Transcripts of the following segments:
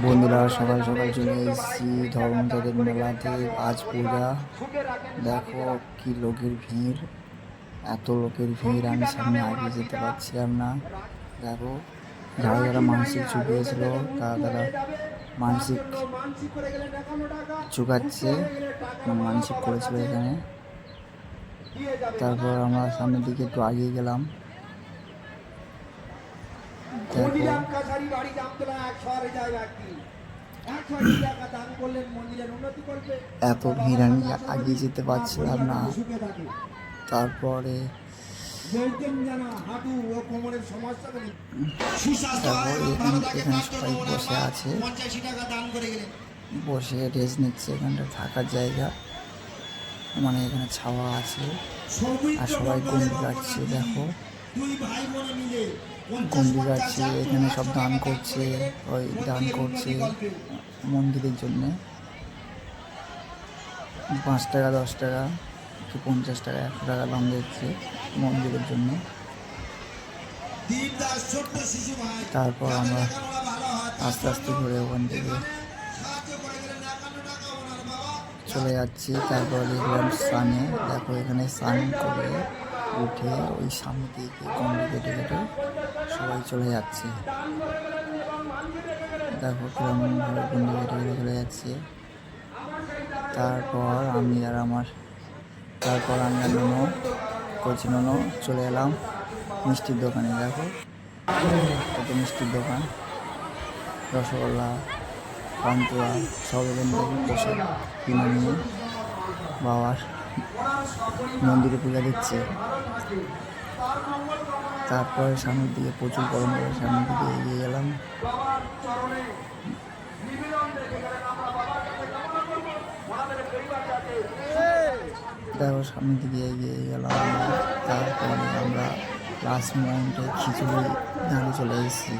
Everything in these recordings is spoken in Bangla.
বন্ধুরা, সকাল সকাল চলে এসেছি ধর্মতদের মেলাতে। আজ পূজা। দেখো কি লোকের ভিড়, এত লোকের ভিড়, আমি সামনে আগে যেতে পারছিলাম না। দেখো, যারা যারা মানসিক চুকিয়েছিল তারা তারা মানসিক চুকাচ্ছে মানসিক করেছিল এখানে। তারপর আমরা সামনের দিকে একটু আগিয়ে গেলাম। কাছারি বাড়ি জামতলা একশো যায় ব্যক্তি এত ভিড় আমি আগিয়ে যেতে পারছিলাম না। তারপরে বসে আছে। বসে রেস্ট নিচ্ছে এখানটা থাকার জায়গা। মানে এখানে ছাওয়া আছে। আর সবাই গন্ডি যাচ্ছে দেখো। দুই ভাই বোনে মিলে গন্ডি কাটছে এখানে সব দান করছে, ওই দান করছে মন্দিরের জন্যে। পাঁচ টাকা, দশ টাকা কি পঞ্চাশ টাকা, একশো টাকা দাম দিচ্ছে মন্দিরের জন্য। তারপর আমরা আস্তে আস্তে ঘুরে ওখান থেকে চলে যাচ্ছি। তারপর দেখলাম সানে দেখো এখানে স্নান করে উঠে ওই সামনে দিকে গন্ডি কেটে কেটে সবাই চলে যাচ্ছে। দেখো কীরকম ভাবে গন্ডি কেটে কেটে চলে যাচ্ছে। তারপর আমি আর আমার তারপর আমি আর নোনো কচি নোনো চলে এলাম মিষ্টির দোকানে। দেখো, কত মিষ্টির দোকান। রসগোল্লা, পান্তুয়া, সব এখান থেকে প্রসাদ কিনে নিয়ে বাবার মন্দিরে পূজা দিচ্ছে। তারপরে সামনের দিকে প্রচুর গরম পড়ে সামনের দিকে এগিয়ে গেলাম। দেখো, সামনের দিকে এগিয়ে গেলাম। তারপরে আমরা লাস্ট মোমেন্টে খিচুড়ি দাঁড়িয়ে চলে এসেছি।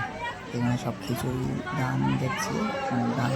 এখানে সব খিচুড়ি দান দিচ্ছে মানে দান